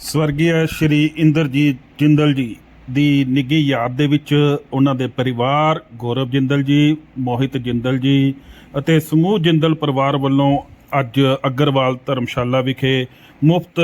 ਸਵਰਗੀ ਸ਼੍ਰੀ ਇੰਦਰਜੀਤ ਜਿੰਦਲ ਜੀ ਦੀ ਨਿੱਘੀ ਯਾਦ ਦੇ ਵਿੱਚ ਉਹਨਾਂ ਦੇ ਪਰਿਵਾਰ ਗੌਰਵ ਜਿੰਦਲ ਜੀ, ਮੋਹਿਤ ਜਿੰਦਲ ਜੀ ਅਤੇ ਸਮੂਹ ਜਿੰਦਲ ਪਰਿਵਾਰ ਵੱਲੋਂ ਅੱਜ ਅਗਰਵਾਲ ਧਰਮਸ਼ਾਲਾ ਵਿਖੇ ਮੁਫਤ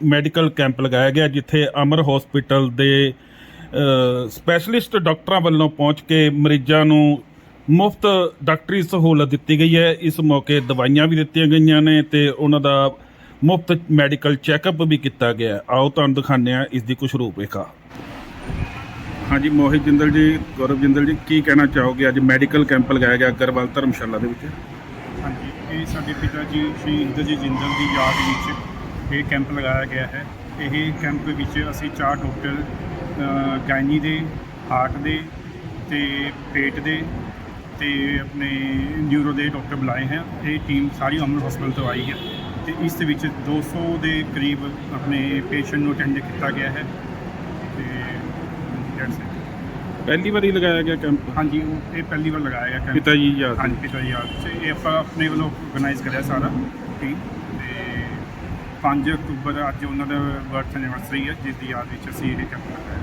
ਮੈਡੀਕਲ ਕੈਂਪ ਲਗਾਇਆ ਗਿਆ, ਜਿੱਥੇ ਅਮਰ ਹਸਪੀਟਲ ਦੇ ਸਪੈਸ਼ਲਿਸਟ ਡਾਕਟਰਾਂ ਵੱਲੋਂ ਪਹੁੰਚ ਕੇ ਮਰੀਜ਼ਾਂ ਨੂੰ ਮੁਫਤ ਡਾਕਟਰੀ ਸਹੂਲਤ ਦਿੱਤੀ ਗਈ ਹੈ। ਇਸ ਮੌਕੇ ਦਵਾਈਆਂ ਵੀ ਦਿੱਤੀਆਂ ਗਈਆਂ ਨੇ ਤੇ ਉਹਨਾਂ ਦਾ ਮੁਫਤ ਮੈਡੀਕਲ ਚੈੱਕਅਪ ਵੀ ਕੀਤਾ ਗਿਆ। ਆਓ ਤੁਹਾਨੂੰ ਦਿਖਾਉਂਦੇ ਹਾਂ ਇਸ ਦੀ ਕੁਝ ਰੂਪਰੇਖਾ। ਹਾਂਜੀ ਮੋਹਿਤ ਜਿੰਦਲ ਜੀ ਗੌਰਵ ਜਿੰਦਲ ਜੀ ਕੀ ਕਹਿਣਾ ਚਾਹੋਗੇ? ਅੱਜ ਮੈਡੀਕਲ ਕੈਂਪ ਲਗਾਇਆ ਗਿਆ ਅਗਰਵਾਲ ਧਰਮਸ਼ਾਲਾ ਦੇ ਵਿੱਚ। ਹਾਂਜੀ ਇਹ ਸਾਡੇ ਪਿਤਾ ਜੀ ਸ਼੍ਰੀ ਇੰਦਰਜੀਤ ਜਿੰਦਲ ਦੀ ਯਾਦ ਵਿੱਚ ਇਹ ਕੈਂਪ ਲਗਾਇਆ ਗਿਆ ਹੈ। ਇਹ ਕੈਂਪ ਵਿੱਚ ਅਸੀਂ ਚਾਰ ਡਾਕਟਰ ਅ, ਗਾਇਨੀ ਦੇ ਹਾਰਟ ਦੇ ਤੇ ਪੇਟ ਦੇ ਤੇ ਆਪਣੇ ਨਿਊਰੋ ਦੇ ਡਾਕਟਰ ਬੁਲਾਏ ਹਨ ਇਹ ਟੀਮ ਸਾਰੀ ਅਮਰ ਹਸਪਤਾਲ ਤੋਂ ਆਈ ਹੈ। ਤੇ ਇਸ ਦੇ ਵਿੱਚ 200 ਦੇ ਕਰੀਬ ਆਪਣੇ ਪੇਸ਼ੈਂਟ ਨੂੰ ਅਟੈਂਡ ਕੀਤਾ ਗਿਆ ਹੈ। ਤੇ that's it. ਪਹਿਲੀ ਵਾਰੀ ਲਗਾਇਆ ਗਿਆ ਕੈਂਪ ਹਾਂਜੀ ਉਹ ਇਹ ਪਹਿਲੀ ਵਾਰ ਲਗਾਇਆ ਗਿਆ ਕੈਂਪ ਪਿਤਾ ਜੀ ਯਾਦ। ਹਾਂਜੀ ਪਿਤਾ ਜੀ ਯਾਦ। ਚ ਇਹ ਆਪਾਂ ਆਪਣੇ ਵੱਲੋਂ ਆਰਗੇਨਾਈਜ਼ ਕਰਿਆ ਸਾਰਾ ਟੀਮ ਤੇ 5 ਅਕਤੂਬਰ ਅੱਜ ਉਹਨਾਂ ਦਾ ਬਰਥ ਐਨੀਵਰਸਰੀ ਹੈ ਜਿਸ ਦੀ ਯਾਦ ਵਿੱਚ ਅਸੀਂ ਇਹ ਕੈਂਪ ਲਗਾਇਆ।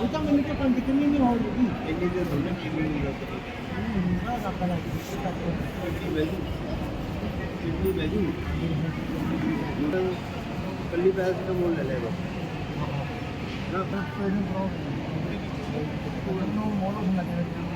ਉਹ ਤਾਂ ਮੈਨੂੰ ਤਾਂ ਪੰਜ ਕਿੰਨੀ ਨਹੀਂ ਹੋਊਗੀ ਇੰਨੀ ਦੇ ਦੋਨੇ ਕਿੰਨੀ ਨਹੀਂ ਹੋਊਗੀ ਨਾ ਨਾ ਪੜਾ ਕਿੰਨੀ ਵੈਲੂ ਕਿੰਨੀ ਵੈਲੂ ਕੱਲੀ ਪੈਸੇ ਤਾਂ ਮੋਲ ਲੈ ਲੈਗਾ ਨਾ ਤਾਂ ਕੋਈ ਨਹੀਂ ਪ੍ਰੋਬਲਮ ਉਹਨੂੰ ਮੋਲ ਹੋਣਾ ਚਾਹੀਦਾ